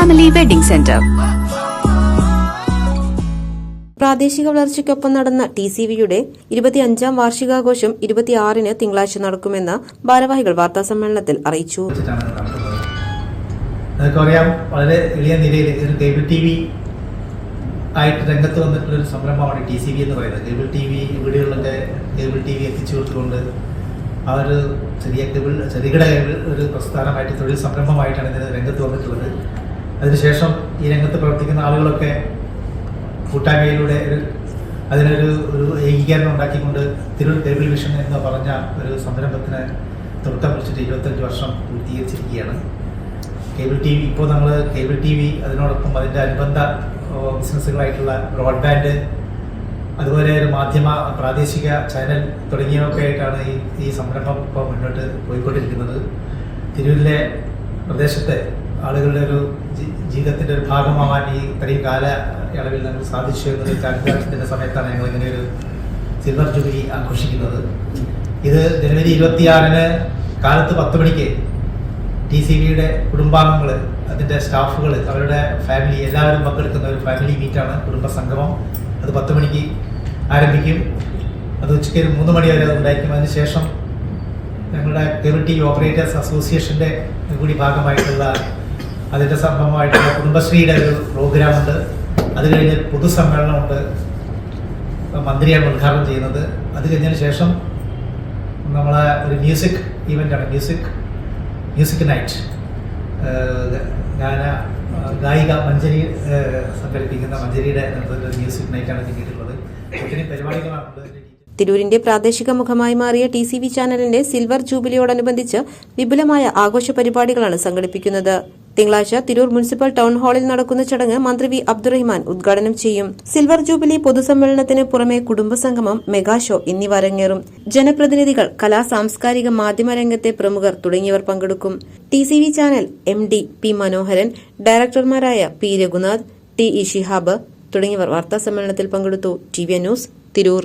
Family wedding centre പ്രാദേശിക വളർച്ചയ്ക്കൊപ്പം നടന്ന T C വിയുടെ ഇരുപത്തിയഞ്ചാം വാർഷികാഘോഷം ഇരുപത്തിയാറിന് തിങ്കളാഴ്ച നടക്കുമെന്ന് ഭാരവാഹികൾ വാർത്താസമ്മേളനത്തിൽ അറിയിച്ചു. വെച്ചിട്ടാണ് ഇത് നടത്തുന്നത് നിങ്ങൾക്ക് അറിയാം വളരെ എളിയ നിലയിൽ ഒരു കേബിൾ ടി വി ആയിട്ട് രംഗത്ത് വന്നിട്ടുള്ള ഒരു സംരംഭമാണ് ടി സി വി എന്ന് പറയുന്നത്. കേബിൾ ടി വി വീടുകളിലൊക്കെ കേബിൾ ടി വി എത്തിച്ചു കൊടുത്തുകൊണ്ട് ആ ഒരു ചെറിയ കേബിൾ ചെറുകിട കേബിൾ ഒരു പ്രസ്ഥാനമായിട്ട് തൊഴിൽ സംരംഭമായിട്ടാണ് ഇതിന് രംഗത്ത് വന്നിട്ടുള്ളത്. അതിനുശേഷം ഈ രംഗത്ത് പ്രവർത്തിക്കുന്ന ആളുകളൊക്കെ കൂട്ടായ്മയിലൂടെ ഒരു അതിനൊരു ഒരു ഏകീകരണം ഉണ്ടാക്കിക്കൊണ്ട് തിരു കേബിൾ വിഷൻ എന്ന് പറഞ്ഞ ഒരു സംരംഭത്തിന് തുടക്കം കുറിച്ചിട്ട് ഇരുപത്തഞ്ച് വർഷം പൂർത്തീകരിച്ചിരിക്കുകയാണ്. കേബിൾ ടി വി ഇപ്പോൾ നമ്മൾ കേബിൾ ടി വി അതിനോടൊപ്പം അതിന്റെ അനുബന്ധ ബിസിനസ്സുകളായിട്ടുള്ള ബ്രോഡ്ബാൻഡ് അതുപോലെ ഒരു മാധ്യമ പ്രാദേശിക ചാനൽ തുടങ്ങിയവയൊക്കെ ആയിട്ടാണ് ഈ ഈ സംരംഭം ഇപ്പോൾ മുന്നോട്ട് പോയിക്കൊണ്ടിരിക്കുന്നത്. തിരൂരിലെ പ്രദേശത്തെ ആളുകളുടെ ഒരു ജീവിതത്തിന്റെ ഒരു ഭാഗമാവാൻ ഈ ഇത്രയും കാല അളവിൽ നമുക്ക് സാധിച്ചു എന്നൊരു ചാരിതാർത്ഥ്യത്തിന്റെ സമയത്താണ് ഞങ്ങൾ ഇങ്ങനെ ഒരു സിൽവർ ജൂബിലി ആഘോഷിക്കുന്നത്. ഇത് ജനുവരി ഇരുപത്തിയാറിന് കാലത്ത് പത്ത് മണിക്ക് ടി സി ബിയുടെ കുടുംബാംഗങ്ങൾ അതിന്റെ സ്റ്റാഫുകൾ അവരുടെ ഫാമിലി എല്ലാവരും പങ്കെടുക്കുന്ന ഒരു ഫാമിലി മീറ്റാണ് കുടുംബ സംഗമം അത് പത്ത് മണിക്ക് ആരംഭിക്കും. അത് ഉച്ചയ്ക്ക് ഒരു മൂന്ന് മണി വരെ അത് ഉണ്ടായിരിക്കും. അതിനുശേഷം ഞങ്ങളുടെ കെറിറ്റി ഓപ്പറേറ്റേഴ്സ് അസോസിയേഷന്റെ കൂടി ഭാഗമായിട്ടുള്ള അതിന്റെ സംഭവമായിട്ടുള്ള കുടുംബശ്രീയുടെ ഒരു പ്രോഗ്രാമുണ്ട് അത് കഴിഞ്ഞ് പൊതുസമ്മേളനമുണ്ട്. മന്ത്രിയാണ് ഉദ്ഘാടനം ചെയ്യുന്നത്. അത് കഴിഞ്ഞതിന് ശേഷം നമ്മളെ ഒരു മ്യൂസിക് ഈവന്റാണ് മ്യൂസിക് മ്യൂസിക് നൈറ്റ് ഗാന ഗായിക മഞ്ജരി സംഘടിപ്പിക്കുന്ന മഞ്ജരിയുടെ മ്യൂസിക് നൈറ്റാണ് കിട്ടിയിട്ടുള്ളത് ഒത്തിരി പരിപാടികളാണ് തിരൂരിന്റെ പ്രാദേശിക മുഖമായി മാറിയ ടി സി വി ചാനലിന്റെ സിൽവർ ജൂബിലിയോടനുബന്ധിച്ച് വിപുലമായ ആഘോഷ പരിപാടികളാണ് സംഘടിപ്പിക്കുന്നത്. തിങ്കളാഴ്ച തിരൂർ മുനിസിപ്പൽ ടൗൺ ഹാളിൽ നടക്കുന്ന ചടങ്ങ് മന്ത്രി വി അബ്ദുറഹിമാൻ ഉദ്ഘാടനം ചെയ്യും. സിൽവർ ജൂബിലി പൊതുസമ്മേളനത്തിന് പുറമെ കുടുംബസംഗമം മെഗാഷോ എന്നിവ അരങ്ങേറും. ജനപ്രതിനിധികൾ കലാ സാംസ്കാരിക മാധ്യമ രംഗത്തെ പ്രമുഖർ തുടങ്ങിയവർ പങ്കെടുക്കും. T C V channel M D P Manoharan ഡയറക്ടർമാരായ P Raghunath T E Shihab തുടങ്ങിയവർ വാർത്താ സമ്മേളനത്തിൽ പങ്കെടുത്തു. T V news Tirur.